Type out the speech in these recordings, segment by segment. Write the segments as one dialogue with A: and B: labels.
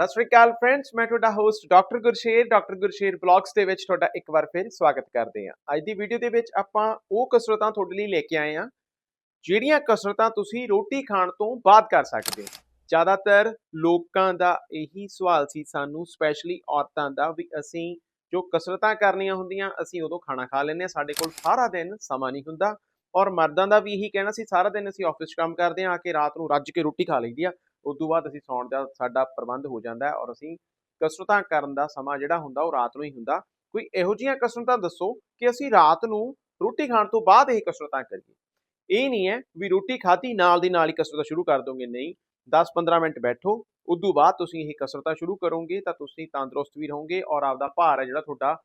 A: ਸਤਿ ਸ੍ਰੀ ਅਕਾਲ ਫਰੈਂਡਸ ਮੈਂ ਤੁਹਾਡਾ host doctor Gursher doctor Gursher blogs ਦੇ ਵਿੱਚ ਤੁਹਾਡਾ ਇੱਕ ਵਾਰ ਫਿਰ ਸਵਾਗਤ ਕਰਦੇ ਹਾਂ ਅੱਜ ਦੀ ਵੀਡੀਓ ਦੇ ਵਿੱਚ ਆਪਾਂ ਉਹ ਕਸਰਤਾਂ ਤੁਹਾਡੇ ਲਈ ਲੈ ਕੇ ਆਏ ਹਾਂ ਜਿਹੜੀਆਂ ਕਸਰਤਾਂ ਤੁਸੀਂ ਰੋਟੀ ਖਾਣ ਤੋਂ ਬਾਅਦ ਕਰ ਸਕਦੇ ਹੋ ਜ਼ਿਆਦਾਤਰ ਲੋਕਾਂ ਦਾ ਇਹੀ ਸਵਾਲ ਸੀ ਸਾਨੂੰ ਸਪੈਸ਼ਲੀ ਔਰਤਾਂ ਦਾ ਵੀ ਅਸੀਂ ਜੋ ਕਸਰਤਾਂ ਕਰਨੀਆਂ ਹੁੰਦੀਆਂ ਅਸੀਂ ਉਦੋਂ ਖਾਣਾ ਖਾ ਲੈਂਦੇ ਹਾਂ ਸਾਡੇ ਕੋਲ ਸਾਰਾ ਦਿਨ ਸਮਾਂ ਨਹੀਂ ਹੁੰਦਾ ਔਰ ਮਰਦਾਂ ਦਾ ਵੀ ਇਹੀ ਕਹਿਣਾ ਸੀ ਸਾਰਾ ਦਿਨ ਅਸੀਂ ਆਫਿਸ 'ਚ ਕੰਮ ਕਰਦੇ ਆ ਕੇ ਰਾਤ ਨੂੰ ਰੱਜ ਕੇ ਰੋਟੀ ਖਾ ਲਈਦੀ ਆ ਉਸ ਤੋਂ ਬਾਅਦ ਅਸੀਂ ਸੌਣ ਦਾ ਸਾਡਾ ਪ੍ਰਬੰਧ ਹੋ ਜਾਂਦਾ ਔਰ ਅਸੀਂ ਕਸਰਤਾਂ ਕਰਨ ਦਾ ਸਮਾਂ ਜਿਹੜਾ ਹੁੰਦਾ ਉਹ ਰਾਤ ਨੂੰ ਹੀ ਹੁੰਦਾ ਕੋਈ ਇਹੋ ਜਿਹੀਆਂ ਕਸਰਤਾਂ ਦੱਸੋ ਕਿ ਅਸੀਂ ਰਾਤ ਨੂੰ ਰੋਟੀ ਖਾਣ ਤੋਂ ਬਾਅਦ ਇਹ ਕਸਰਤਾਂ ਕਰੀਏ ਇਹ ਨਹੀਂ ਹੈ ਵੀ ਰੋਟੀ ਖਾਧੀ ਨਾਲ ਦੀ ਨਾਲ ਹੀ ਕਸਰਤਾਂ ਸ਼ੁਰੂ ਕਰ ਦੋਗੇ ਨਹੀਂ 10-15 ਮਿੰਟ ਬੈਠੋ ਉਦੋਂ ਬਾਅਦ ਤੁਸੀਂ ਇਹ ਕਸਰਤਾਂ ਸ਼ੁਰੂ ਕਰੋਗੇ ਤਾਂ ਤੁਸੀਂ ਤੰਦਰੁਸਤ ਵੀ ਰਹੋਗੇ ਔਰ ਆਪਦਾ ਭਾਰ ਹੈ ਜਿਹੜਾ ਤੁਹਾਡਾ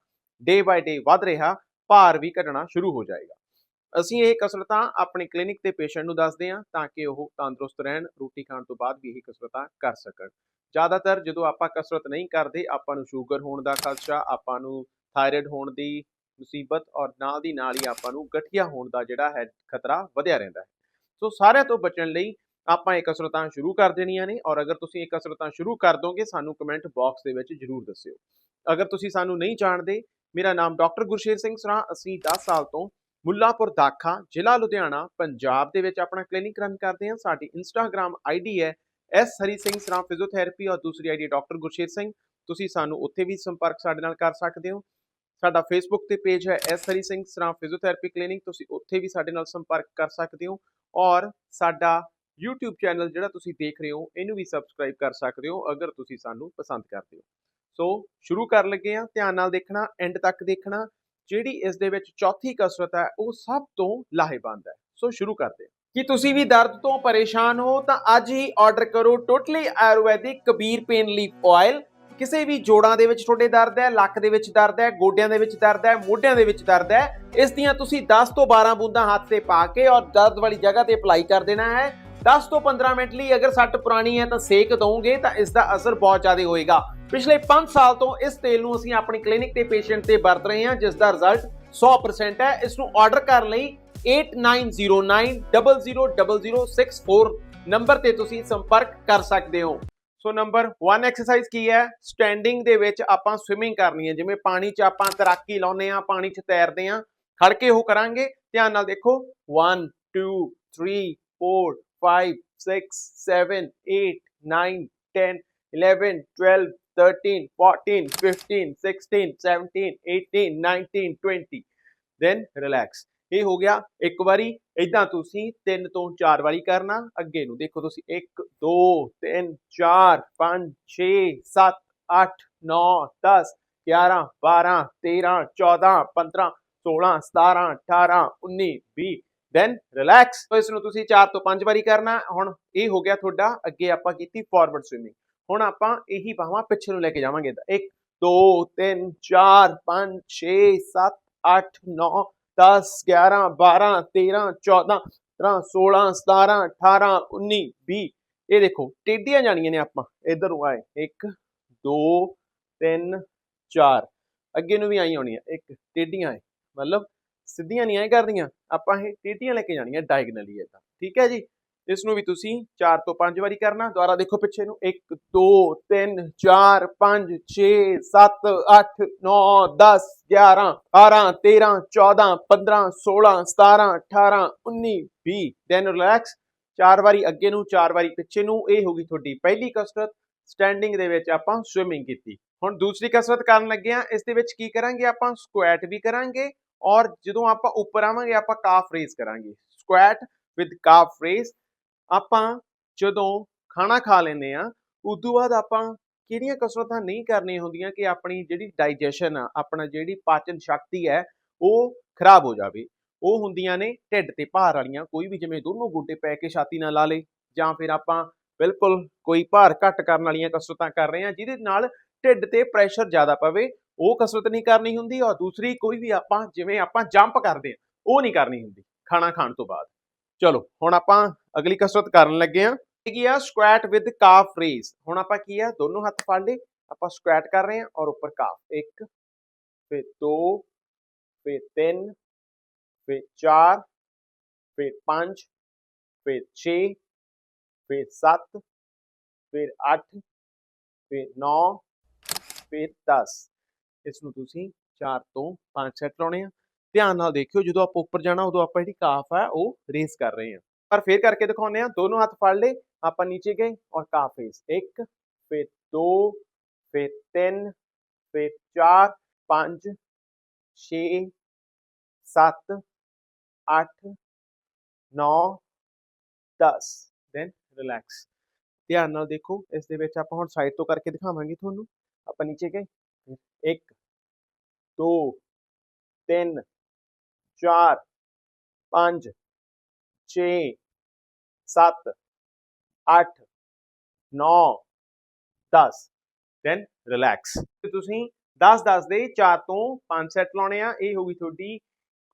A: ਡੇ ਬਾਈ ਡੇ ਵੱਧ ਰਿਹਾ ਭਾਰ ਵੀ ਘਟਣਾ ਸ਼ੁਰੂ ਹੋ ਜਾਏਗਾ ਅਸੀਂ ਇਹ ਕਸਰਤਾਂ ਆਪਣੇ ਕਲੀਨਿਕ ਤੇ ਪੇਸ਼ੈਂਟ ਨੂੰ ਦੱਸਦੇ ਹਾਂ ਤਾਂ ਕਿ ਉਹ ਤੰਦਰੁਸਤ ਰਹਿਣ ਰੋਟੀ ਖਾਣ ਤੋਂ ਬਾਅਦ ਵੀ ਇਹ ਕਸਰਤਾਂ ਕਰ ਸਕਣ ਜ਼ਿਆਦਾਤਰ ਜਦੋਂ ਆਪਾਂ ਕਸਰਤ ਨਹੀਂ ਕਰਦੇ ਆਪਾਂ ਨੂੰ ਸ਼ੂਗਰ ਹੋਣ ਦਾ ਖਤਰਾ ਆਪਾਂ ਨੂੰ ਥਾਇਰਾਇਡ ਹੋਣ ਦੀ ਮੁਸੀਬਤ ਔਰ ਨਾਲ ਦੀ ਨਾਲ ਹੀ ਆਪਾਂ ਨੂੰ ਗਠੀਆ ਹੋਣ ਦਾ ਜਿਹੜਾ ਹੈ ਖਤਰਾ ਵਧਿਆ ਰਹਿੰਦਾ ਹੈ ਸੋ ਸਾਰਿਆਂ ਤੋਂ ਬਚਣ ਲਈ ਆਪਾਂ ਇਹ ਕਸਰਤਾਂ ਸ਼ੁਰੂ ਕਰ ਦੇਣੀਆਂ ਨੇ ਔਰ ਅਗਰ ਤੁਸੀਂ ਇਹ ਕਸਰਤਾਂ ਸ਼ੁਰੂ ਕਰ ਦੋਗੇ ਸਾਨੂੰ ਕਮੈਂਟ ਬਾਕਸ ਦੇ ਵਿੱਚ ਜਰੂਰ ਦੱਸਿਓ ਅਗਰ ਤੁਸੀਂ ਸਾਨੂੰ ਨਹੀਂ ਜਾਣਦੇ ਮੇਰਾ ਨਾਮ ਡਾਕਟਰ ਗੁਰਸ਼ੇਰ ਸਿੰਘ ਸਰਾ ਅਸੀਂ 10 ਸਾਲ ਤੋਂ ਮੁੱਲਾਪੁਰ ਦਾਖਾ ਜ਼ਿਲ੍ਹਾ ਲੁਧਿਆਣਾ ਪੰਜਾਬ ਦੇ ਵਿੱਚ ਆਪਣਾ ਕਲੀਨਿਕ ਰਨ ਕਰਦੇ ਹਾਂ ਸਾਡੀ ਇੰਸਟਾਗ੍ਰam ਆਈਡੀ ਹੈ ਐਸ ਹਰੀ ਸਿੰਘ ਸਰਾਮ ਫਿਜ਼ੀਓਥੈਰੇਪੀ ਔਰ ਦੂਸਰੀ ਆਈਡੀ ਡਾਕਟਰ ਗੁਰਸ਼ੇਰ ਸਿੰਘ ਤੁਸੀਂ ਸਾਨੂੰ ਉੱਥੇ ਵੀ ਸੰਪਰਕ ਸਾਡੇ ਨਾਲ ਕਰ ਸਕਦੇ ਹੋ ਸਾਡਾ ਫੇਸਬੁੱਕ ਤੇ ਪੇਜ ਹੈ S Hari Singh Saram physiotherapy clinic ਤੁਸੀਂ ਉੱਥੇ ਵੀ ਸਾਡੇ ਨਾਲ ਸੰਪਰਕ ਕਰ ਸਕਦੇ ਹੋ ਔਰ ਸਾਡਾ YouTube ਚੈਨਲ ਜਿਹੜਾ ਤੁਸੀਂ ਦੇਖ ਰਹੇ ਹੋ ਇਹਨੂੰ ਵੀ ਸਬਸਕ੍ਰਾਈਬ ਕਰ ਸਕਦੇ ਹੋ ਅਗਰ ਤੁਸੀਂ ਸਾਨੂੰ ਪਸੰਦ ਕਰਦੇ ਹੋ ਸੋ ਸ਼ੁਰੂ ਕਰਨ ਲੱਗੇ ਆ ਧਿਆਨ ਨਾਲ ਦੇਖਣਾ ਐਂਡ ਤੱਕ ਦੇਖਣਾ ਜਿਹੜੀ ਇਸ ਦੇ ਵਿੱਚ ਚੌਥੀ ਕਸਰਤ ਹੈ ਉਹ ਸਭ ਤੋਂ ਲਾਹੇਵੰਦ ਹੈ ਸੋ ਸ਼ੁਰੂ ਕਰਦੇ ਹਾਂ ਕੀ ਤੁਸੀਂ ਵੀ ਦਰਦ ਤੋਂ ਪਰੇਸ਼ਾਨ ਹੋ ਤਾਂ ਅੱਜ ਹੀ ਆਰਡਰ ਕਰੋ totally Ayurvedic Kabir pain leaf oil ਕਿਸੇ ਵੀ ਜੋੜਾਂ ਦੇ ਵਿੱਚ ਤੁਹਾਡੇ ਦਰਦ ਹੈ ਲੱਕ ਦੇ ਵਿੱਚ ਦਰਦ ਹੈ ਗੋਡਿਆਂ ਦੇ ਵਿੱਚ ਦਰਦ ਹੈ ਮੋਢਿਆਂ ਦੇ ਵਿੱਚ ਦਰਦ ਹੈ ਇਸ ਦੀਆਂ ਤੁਸੀਂ 10 ਤੋਂ 12 ਬੂੰਦਾਂ ਹੱਥ ਤੇ ਪਾ ਕੇ ਔਰ ਦਰਦ ਵਾਲੀ ਜਗ੍ਹਾ ਤੇ ਅਪਲਾਈ ਕਰ ਦੇਣਾ ਹੈ 10 ਤੋਂ 15 ਮਿੰਟ ਲਈ ਅਗਰ ਸੱਟ ਪੁਰਾਣੀ ਹੈ ਤਾਂ ਸੇਕ ਦੋਗੇ ਤਾਂ ਇਸ ਦਾ ਅਸਰ ਬਹੁਤ ਜ਼ਿਆਦਾ ਹੋਏਗਾ ਪਿਛਲੇ 5 ਸਾਲ ਤੋਂ ਇਸ ਤੇਲ ਨੂੰ ਅਸੀਂ ਆਪਣੀ ਕਲੀਨਿਕ ਤੇ ਪੇਸ਼ੈਂਟ ਤੇ ਵਰਤ ਰਹੇ ਹਾਂ ਜਿਸ ਦਾ ਰਿਜ਼ਲਟ 100% ਹੈ ਇਸ ਨੂੰ ਆਰਡਰ ਕਰਨ ਲਈ 8909000064 ਨੰਬਰ ਤੇ ਤੁਸੀਂ ਸੰਪਰਕ ਕਰ ਸਕਦੇ ਹੋ ਸੋ ਨੰਬਰ 1 ਐਕਸਰਸਾਈਜ਼ ਕੀ ਹੈ ਸਟੈਂਡਿੰਗ ਦੇ ਵਿੱਚ ਆਪਾਂ ਸਵਿਮਿੰਗ ਕਰਨੀ ਹੈ ਜਿਵੇਂ ਪਾਣੀ 'ਚ ਆਪਾਂ ਤੈਰਾਕੀ ਲਾਉਨੇ ਆ ਪਾਣੀ 'ਚ ਤੈਰਦੇ ਆ ਖੜ ਕੇ ਉਹ ਕਰਾਂਗੇ ਧਿਆਨ ਨਾਲ ਦੇਖੋ 1 2 3 4 5 6 7 8 9 10 11 12 13, 14, 15, 16, 17, 18, 19, 20 then relax ਇਹ ਹੋ ਗਿਆ ਇੱਕ ਵਾਰੀ ਇਦਾਂ ਤੁਸੀਂ 3 ਤੋਂ 4 ਵਾਰੀ ਕਰਨਾ ਅੱਗੇ ਨੂੰ ਦੇਖੋ ਤੁਸੀਂ 1 2 3 4 5 6 7 8 9 10 11 12 13 14 15 16 17 18 19 20 ਦੈਨ ਰਿਲੈਕਸ ਸੋ ਇਸ ਨੂੰ ਤੁਸੀਂ 4 ਤੋਂ 5 ਵਾਰੀ ਕਰਨਾ ਹੁਣ ਇਹ ਹੋ ਗਿਆ ਤੁਹਾਡਾ ਅੱਗੇ ਆਪਾਂ ਕੀਤੀ ਫਾਰਵਰਡ ਸਵਿਮਿੰਗ ਹੁਣ ਆਪਾਂ ਇਹੀ ਬਾਹਾਂ ਪਿੱਛੇ ਨੂੰ ਲੈ ਕੇ ਜਾਵਾਂਗੇ 1 2 3 4 5 6 7 8 9 10 11 12 13 14 15 16 17 18 19 20 ਇਹ ਦੇਖੋ ਟੇਡੀਆਂ ਜਾਣੀਆਂ ਨੇ ਆਪਾਂ ਇਧਰ ਨੂੰ ਆਏ 1 2 3 4 ਅੱਗੇ ਨੂੰ ਵੀ ਆਈ ਹੋਣੀ ਆ ਇੱਕ ਟੇਡੀਆਂ ਆਏ ਮਤਲਬ ਸਿੱਧੀਆਂ ਨਹੀਂ ਐ ਕਰਦੀਆਂ ਆਪਾਂ ਇਹ ਟੇਡੀਆਂ ਲੈ ਕੇ ਜਾਣੀਆਂ ਡਾਇਗਨਲੀ ਇਦਾਂ ਠੀਕ ਹੈ ਜੀ ਇਸ ਨੂੰ ਵੀ ਤੁਸੀਂ 4 ਤੋਂ 5 ਵਾਰੀ ਕਰਨਾ ਦੁਬਾਰਾ ਦੇਖੋ ਪਿੱਛੇ ਨੂੰ 1 2 3 4 5 6 7 8 9 10 11 12 13 14 15 16 17 18 19 20 ਦੈਨ ਰਿਲੈਕਸ ਚਾਰ ਵਾਰੀ ਅੱਗੇ ਨੂੰ ਚਾਰ ਵਾਰੀ ਪਿੱਛੇ ਨੂੰ ਇਹ ਹੋ ਗਈ ਤੁਹਾਡੀ ਪਹਿਲੀ ਕਸਰਤ ਸਟੈਂਡਿੰਗ ਦੇ ਵਿੱਚ ਆਪਾਂ ਸਵਿਮਿੰਗ ਕੀਤੀ ਹੁਣ ਦੂਸਰੀ ਕਸਰਤ ਕਰਨ ਲੱਗੇ ਆ ਇਸ ਦੇ ਵਿੱਚ ਕੀ ਕਰਾਂਗੇ ਆਪਾਂ ਸਕੁਐਟ ਵੀ ਕਰਾਂਗੇ ਔਰ ਜਦੋਂ ਆਪਾਂ ਉੱਪਰ ਆਵਾਂਗੇ ਆਪਾਂ ਕਾਫ ਰੇਜ਼ ਕਰਾਂਗੇ ਸਕੁਐਟ ਵਿਦ ਕਾਫ ਰੇਜ਼ ਆਪਾਂ ਜਦੋਂ ਖਾਣਾ ਖਾ ਲੈਂਦੇ ਆ ਉਸ ਤੋਂ ਬਾਅਦ ਆਪਾਂ ਕਿਹੜੀਆਂ ਕਸਰਤਾਂ ਨਹੀਂ ਕਰਨੀਆਂ ਹੁੰਦੀਆਂ ਕਿ ਆਪਣੀ ਜਿਹੜੀ ਡਾਈਜੈਸ਼ਨ ਆ ਆਪਣਾ ਜਿਹੜੀ ਪਾਚਨ ਸ਼ਕਤੀ ਹੈ ਉਹ ਖਰਾਬ ਹੋ ਜਾਵੇ ਉਹ ਹੁੰਦੀਆਂ ਨੇ ਢਿੱਡ ਤੇ ਭਾਰ ਵਾਲੀਆਂ ਕੋਈ ਵੀ ਜਿਵੇਂ ਦੋਨੋਂ ਗੋਡੇ ਪੈ ਕੇ ਛਾਤੀ ਨਾਲ ਲਾ ਲੇ ਜਾਂ ਫਿਰ ਆਪਾਂ ਬਿਲਕੁਲ ਕੋਈ ਭਾਰ ਘੱਟ ਕਰਨ ਵਾਲੀਆਂ ਕਸਰਤਾਂ ਕਰ ਰਹੇ ਆ ਜਿਹਦੇ ਨਾਲ ਢਿੱਡ ਤੇ ਪ੍ਰੈਸ਼ਰ ਜ਼ਿਆਦਾ ਪਵੇ ਉਹ ਕਸਰਤ ਨਹੀਂ ਕਰਨੀ ਹੁੰਦੀ ਔਰ ਦੂਸਰੀ ਕੋਈ ਵੀ ਆਪਾਂ ਜਿਵੇਂ ਆਪਾਂ ਜੰਪ ਕਰਦੇ ਆ ਉਹ ਨਹੀਂ ਕਰਨੀ ਹੁੰਦੀ ਖਾਣਾ ਖਾਣ ਤੋਂ ਬਾਅਦ ਚਲੋ ਹੁਣ ਆਪਾਂ ਅਗਲੀ ਕਸਰਤ ਕਰਨ ਲੱਗੇ ਆ ਕੀ ਆ ਸਕੁਐਟ ਵਿਦ ਕਾਫ ਰੇਸ ਹੁਣ ਆਪਾਂ ਕੀ ਆ ਦੋਨੋਂ ਹੱਥ ਫੜ ਲਏ ਆਪਾਂ ਸਕੁਐਟ ਕਰ ਰਹੇ ਆ ਔਰ ਉੱਪਰ ਕਾਫ 1 ਫਿਰ 2 ਫਿਰ 3 ਫਿਰ 4 ਫਿਰ 5 ਫਿਰ 6 ਫਿਰ 7 ਫਿਰ 8 ਫਿਰ 9 ਫਿਰ 10 ਇਸ ਨੂੰ ਤੁਸੀਂ 4 ਤੋਂ 5 ਸੈਟ ਲਾਉਣੇ ਆ ਧਿਆਨ ਨਾਲ ਦੇਖਿਓ ਜਦੋਂ ਆਪਾਂ ਉੱਪਰ ਜਾਣਾ ਉਦੋਂ ਆਪਾਂ ਜਿਹੜੀ ਕਾਫ ਆ ਉਹ ਰੇਸ ਕਰ ਰਹੇ ਹਾਂ ਪਰ ਫੇਰ ਕਰਕੇ ਦਿਖਾਉਂਦੇ ਆ ਦੋਨੋਂ ਹੱਥ ਫੜ ਲੇ ਆਪਾਂ ਨੀਚੇ ਗਏ ਔਰ ਕਾਫ ਰੇਸ 1 ਫਿਰ 2 ਫਿਰ 3 ਫਿਰ 4 5 6 7 8 9 10 ਦੈਨ ਰਿਲੈਕਸ ਧਿਆਨ ਨਾਲ ਦੇਖੋ ਇਸ ਦੇ ਵਿੱਚ ਆਪਾਂ ਹੁਣ ਸਾਈਡ ਤੋਂ ਕਰਕੇ ਦਿਖਾਵਾਂਗੇ ਤੁਹਾਨੂੰ ਆਪਾਂ ਨੀਚੇ ਗਏ 1 2 3 4 5 6 7 8 9 10 ਦੈਨ ਰਿਲੈਕਸ ਤੇ ਤੁਸੀਂ 10 10 ਦੇ 4 ਤੋਂ 5 ਸੈਟ ਲਾਉਣੇ ਆ ਇਹ ਹੋ ਗਈ ਤੁਹਾਡੀ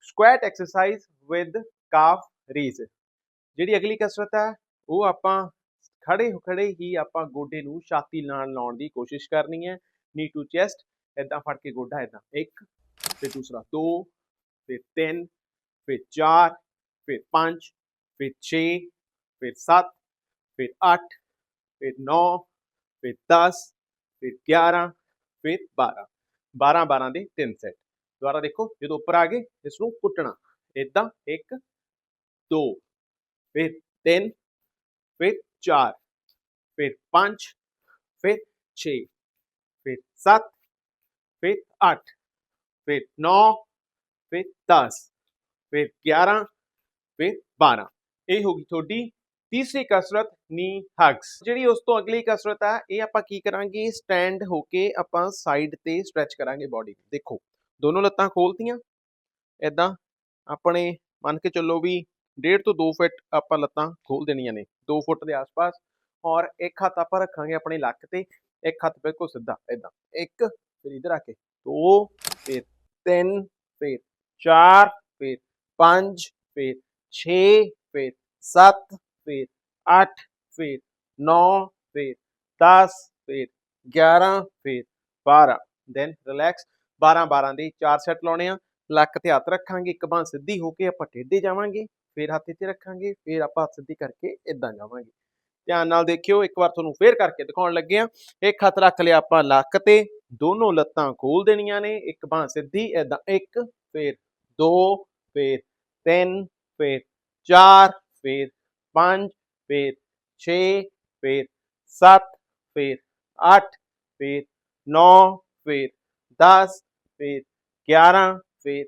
A: squat exercise with calf raise ਜਿਹੜੀ ਅਗਲੀ ਕਸਰਤ ਹੈ ਉਹ ਆਪਾਂ ਖੜੇ ਖੜੇ ਹੀ ਆਪਾਂ ਗੋਡੇ ਨੂੰ ਛਾਤੀ ਨਾਲ ਲਾਉਣ ਦੀ ਕੋਸ਼ਿਸ਼ ਕਰਨੀ ਹੈ ਨੀ ਟੂ ਚੈਸਟ ਇਦਾਂ ਫੜ ਕੇ ਗੋਡਾ ਇਦਾਂ ਇੱਕ ਤੇ ਦੂਸਰਾ ਦੋ फिर तीन फिर चार फिर पाँच फिर छ फिर सात फिर आठ फिर नौ फिर दस फिर ग्यारह फिर बारह बारह बारह के तीन सैट दोबारा देखो जो उपर आ गए इसको कुटना इदा एक दो फिर तीन फिर चार फिर पाँच फिर छ फिर सत फिर अठ फिर नौ ਫਿਰ 10 ਫਿਰ 11 ਫਿਰ 12 ਇਹ ਹੋ ਗਈ ਤੁਹਾਡੀ ਤੀਸਰੀ ਕਸਰਤ ਨੀ ਹਗਸ ਜਿਹੜੀ ਉਸ ਤੋਂ ਅਗਲੀ ਕਸਰਤ ਆ ਇਹ ਆਪਾਂ ਕੀ ਕਰਾਂਗੇ ਸਟੈਂਡ ਹੋ ਕੇ ਆਪਾਂ ਸਾਈਡ ਤੇ ਸਟ੍ਰੈਚ ਕਰਾਂਗੇ ਬਾਡੀ ਨੂੰ ਦੇਖੋ ਦੋਨੋਂ ਲੱਤਾਂ ਖੋਲਤੀਆਂ ਇਦਾਂ ਆਪਣੇ ਮੰਨ ਕੇ ਚੱਲੋ ਵੀ 1.5 ਤੋਂ 2 ਫੁੱਟ ਆਪਾਂ ਲੱਤਾਂ ਖੋਲ ਦੇਣੀਆਂ ਨੇ 2 ਫੁੱਟ ਦੇ ਆਸ-ਪਾਸ ਔਰ ਇੱਕ ਹੱਥ ਆਪਾਂ ਰੱਖਾਂਗੇ ਆਪਣੇ ਲੱਕ ਤੇ ਇੱਕ ਹੱਥ ਬਿਲਕੁਲ ਸਿੱਧਾ ਇਦਾਂ ਇੱਕ ਫਿਰ ਇਧਰ ਆ ਕੇ ਦੋ ਫਿਰ 3 ਫਿਰ ਚਾਰ ਫਿਰ ਪੰਜ ਫਿਰ 6 ਫਿਰ 7 ਫਿਰ 8 ਫਿਰ 9 ਫਿਰ 10 ਫਿਰ 11 ਫਿਰ 12 ਦੈਨ ਰਿਲੈਕਸ 12 12 ਦੇ ਚਾਰ ਸੈੱਟ ਲਾਉਣੇ ਆ ਲੱਕ ਤੇ ਹੱਥ ਰੱਖਾਂਗੇ ਇੱਕ ਬਾਹ ਸਿੱਧੀ ਹੋ ਕੇ ਆਪਾਂ ਟੇਢੇ ਜਾਵਾਂਗੇ ਫਿਰ ਹੱਥ ਇੱਥੇ ਰੱਖਾਂਗੇ ਫਿਰ ਆਪਾਂ ਹੱਥ ਸਿੱਧੀ ਕਰਕੇ ਇਦਾਂ ਜਾਵਾਂਗੇ ਧਿਆਨ ਨਾਲ ਦੇਖਿਓ ਇੱਕ ਵਾਰ ਤੁਹਾਨੂੰ ਫੇਰ ਕਰਕੇ ਦਿਖਾਉਣ ਲੱਗੇ ਆ ਇੱਕ ਹੱਥ ਰੱਖ ਲਿਆ ਆਪਾਂ ਲੱਕ ਤੇ ਦੋਨੋਂ ਲੱਤਾਂ ਖੋਲ ਦੇਣੀਆਂ ਨੇ ਇੱਕ ਬਾਹ ਸਿੱਧੀ ਇਦਾਂ ਇੱਕ ਫਿਰ ਦੋ ਫਿਰ ਤਿੰਨ ਫਿਰ ਚਾਰ ਫਿਰ ਪੰਜ ਫਿਰ 6 ਫਿਰ 7 ਫਿਰ 8 ਫਿਰ 9 ਫਿਰ 10 ਫਿਰ 11 ਫਿਰ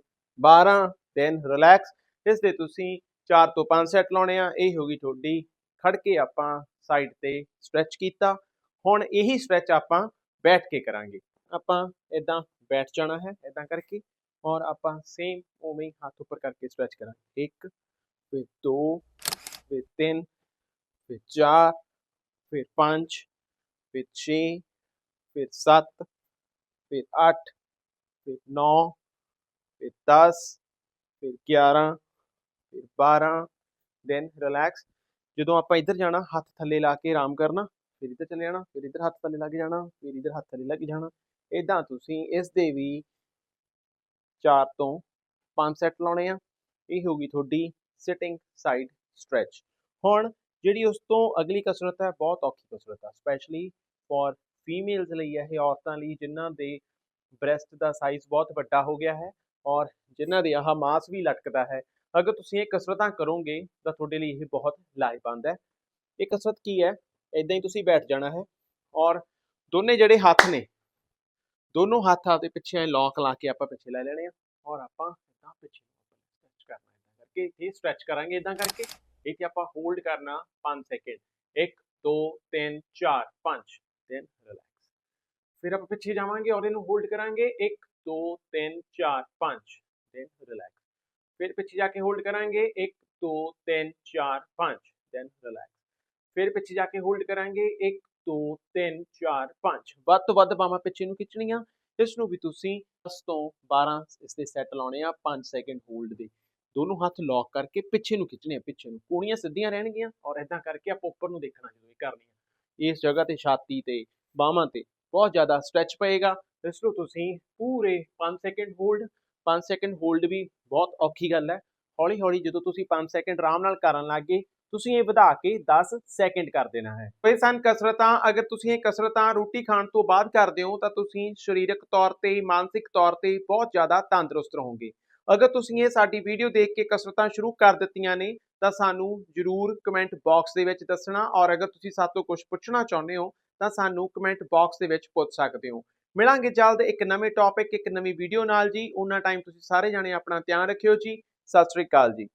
A: 12 ਦੈਨ ਰਿਲੈਕਸ ਇਸ ਦੇ ਤੁਸੀਂ 4 ਤੋਂ 5 ਸੈਟ ਲਾਉਣੇ ਆ ਇਹ ਹੋ ਗਈ ਤੁਹਾਡੀ ਖੜ ਕੇ ਆਪਾਂ ਸਾਈਡ ਤੇ ਸਟ੍ਰੈਚ ਕੀਤਾ ਹੁਣ ਇਹੀ ਸਟ੍ਰੈਚ ਆਪਾਂ ਬੈਠ ਕੇ ਕਰਾਂਗੇ ਆਪਾਂ ਇਦਾਂ ਬੈਠ ਜਾਣਾ ਹੈ ਇਦਾਂ ਕਰਕੇ और आप सेम उमें हाथ उपर करके स्ट्रैच करा एक फिर दो फिर तीन फिर चार फिर पांच फिर छ फिर सत फिर अठ फिर नौ फिर दस फिर ग्यारह फिर बारह दैन रिलैक्स जो आप इधर जाना हाथ थले ला के आराम करना फिर इधर चले जाना फिर इधर हाथ थले के जाना फिर इधर हाथ थले लग जाना इदा तुम इस भी 4 ਤੋਂ 5 ਸੈੱਟ ਲਾਉਣੇ ਆ ਇਹ ਹੋ ਗਈ ਤੁਹਾਡੀ ਸਿਟਿੰਗ ਸਾਈਡ ਸਟ੍ਰੈਚ ਹੁਣ ਜਿਹੜੀ ਉਸ ਤੋਂ ਅਗਲੀ ਕਸਰਤ ਹੈ ਬਹੁਤ ਔਖੀ ਕਸਰਤ ਹੈ ਸਪੈਸ਼ਲੀ ਫॉर ਫੀਮੇਲਸ ਲਈ ਇਹ ਔਰਤਾਂ ਲਈ ਜਿਨ੍ਹਾਂ ਦੇ ਬ੍ਰੈਸਟ ਦਾ ਸਾਈਜ਼ ਬਹੁਤ ਵੱਡਾ ਹੋ ਗਿਆ ਹੈ ਔਰ ਜਿਨ੍ਹਾਂ ਦੇ ਆਹ ਮਾਸ ਵੀ ਲਟਕਦਾ ਹੈ ਅਗਰ ਤੁਸੀਂ ਇਹ ਕਸਰਤਾਂ ਕਰੋਗੇ ਤਾਂ ਤੁਹਾਡੇ ਲਈ ਇਹ ਬਹੁਤ ਲਾਹੇਵੰਦ ਹੈ ਇਹ ਕਸਰਤ ਕੀ ਹੈ ਇਦਾਂ ਹੀ ਤੁਸੀਂ ਬੈਠ ਜਾਣਾ ਹੈ ਔਰ ਦੋਨੇ ਜਿਹੜੇ ਹੱਥ ਨੇ ਦੋਨੋਂ ਹੱਥਾਂ ਦੇ ਪਿੱਛੇ ਐ ਲੌਕ ਲਾ ਕੇ ਆਪਾਂ ਪਿੱਛੇ ਲੈ ਲੈਣੇ ਆ ਔਰ ਆਪਾਂ ਇਦਾਂ ਪਿੱਛੇ ਸਟ੍ਰੈਚ ਕਰਨਾ ਇਦਾਂ ਕਰਕੇ ਇੱਥੇ ਸਟ੍ਰੈਚ ਕਰਾਂਗੇ ਇਦਾਂ ਕਰਕੇ ਇਹ ਕਿ ਆਪਾਂ ਹੋਲਡ ਕਰਨਾ 5 ਸੈਕਿੰਡ 1 2 3 4 5 ਦੈਨ ਰਿਲੈਕਸ ਫਿਰ ਆਪਾਂ ਪਿੱਛੇ ਜਾਵਾਂਗੇ ਔਰ ਇਹਨੂੰ ਹੋਲਡ ਕਰਾਂਗੇ 1 2 3 4 5 ਦੈਨ ਰਿਲੈਕਸ ਫਿਰ ਪਿੱਛੇ ਜਾ ਕੇ ਹੋਲਡ ਕਰਾਂਗੇ 1 2 3 4 5 ਦੈਨ ਰਿਲੈਕਸ ਫਿਰ ਪਿੱਛੇ ਜਾ ਕੇ ਹੋਲਡ ਕਰਾਂਗੇ 1 2 3 4 5 ਵੱਧ ਤੋਂ ਵੱਧ ਬਾਹਾਂ ਪਿੱਛੇ ਨੂੰ ਖਿੱਚਣੀਆਂ ਇਸ ਨੂੰ ਵੀ ਤੁਸੀਂ 10 ਤੋਂ 12 ਇਸ ਦੇ ਸੈੱਟ ਲਾਉਣੇ ਆ 5 ਸੈਕਿੰਡ ਹੋਲਡ ਦੇ ਦੋਨੋਂ ਹੱਥ ਲੌਕ ਕਰਕੇ ਪਿੱਛੇ ਨੂੰ ਖਿੱਚਣੇ ਆ ਪਿੱਛੇ ਨੂੰ ਕੋਣੀਆਂ ਸਿੱਧੀਆਂ ਰਹਿਣਗੀਆਂ ਔਰ ਇਦਾਂ ਕਰਕੇ ਆਪਾਂ ਉੱਪਰ ਨੂੰ ਦੇਖਣਾ ਜਦੋਂ ਇਹ ਕਰਨੀਆਂ ਇਸ ਜਗ੍ਹਾ ਤੇ ਛਾਤੀ ਤੇ ਬਾਹਾਂ ਤੇ ਬਹੁਤ ਜ਼ਿਆਦਾ ਸਟ੍ਰੈਚ ਪਏਗਾ ਇਸ ਨੂੰ ਤੁਸੀਂ ਪੂਰੇ 5 ਸੈਕਿੰਡ ਹੋਲਡ 5 ਸੈਕਿੰਡ ਹੋਲਡ ਵੀ ਬਹੁਤ ਔਖੀ ਗੱਲ ਹੈ ਹੌਲੀ ਹੌਲੀ ਜਦੋਂ ਤੁਸੀਂ 5 ਸੈਕਿੰਡ ਆਰਾਮ ਨਾਲ ਕਰਨ ਲੱਗੇ ਤੁਸੀਂ ਇਹ ਵਧਾ ਕੇ 10 ਸੈਕਿੰਡ ਕਰ ਦੇਣਾ ਹੈ ਇਹ ਸਨ ਕਸਰਤਾਂ ਅਗਰ ਤੁਸੀਂ ਇਹ ਕਸਰਤਾਂ ਰੋਟੀ ਖਾਣ ਤੋਂ ਬਾਅਦ ਕਰਦੇ ਹੋ ਤਾਂ ਤੁਸੀਂ ਸਰੀਰਕ ਤੌਰ ਤੇ ਮਾਨਸਿਕ ਤੌਰ ਤੇ ਬਹੁਤ ਜ਼ਿਆਦਾ ਤੰਦਰੁਸਤ ਰਹੋਗੇ ਅਗਰ ਤੁਸੀਂ ਇਹ ਸਾਡੀ ਵੀਡੀਓ ਦੇਖ ਕੇ ਕਸਰਤਾਂ ਸ਼ੁਰੂ ਕਰ ਦਿੱਤੀਆਂ ਨੇ ਤਾਂ ਸਾਨੂੰ ਜਰੂਰ ਕਮੈਂਟ ਬਾਕਸ ਦੇ ਵਿੱਚ ਦੱਸਣਾ ਔਰ ਅਗਰ ਤੁਸੀਂ ਸਾਤੋਂ ਕੁਝ ਪੁੱਛਣਾ ਚਾਹੁੰਦੇ ਹੋ ਤਾਂ ਸਾਨੂੰ ਕਮੈਂਟ ਬਾਕਸ ਦੇ ਵਿੱਚ ਪੁੱਛ ਸਕਦੇ ਹੋ ਮਿਲਾਂਗੇ ਜਲਦ ਇੱਕ ਨਵੇਂ ਟੌਪਿਕ ਇੱਕ ਨਵੀਂ ਵੀਡੀਓ ਨਾਲ ਜੀ ਉਹਨਾਂ ਟਾਈਮ ਤੁਸੀਂ ਸਾਰੇ ਜਾਣੇ ਆਪਣਾ ਧਿਆਨ ਰੱਖਿਓ ਜੀ ਸਤਿ ਸ੍ਰੀ ਅਕਾਲ ਜੀ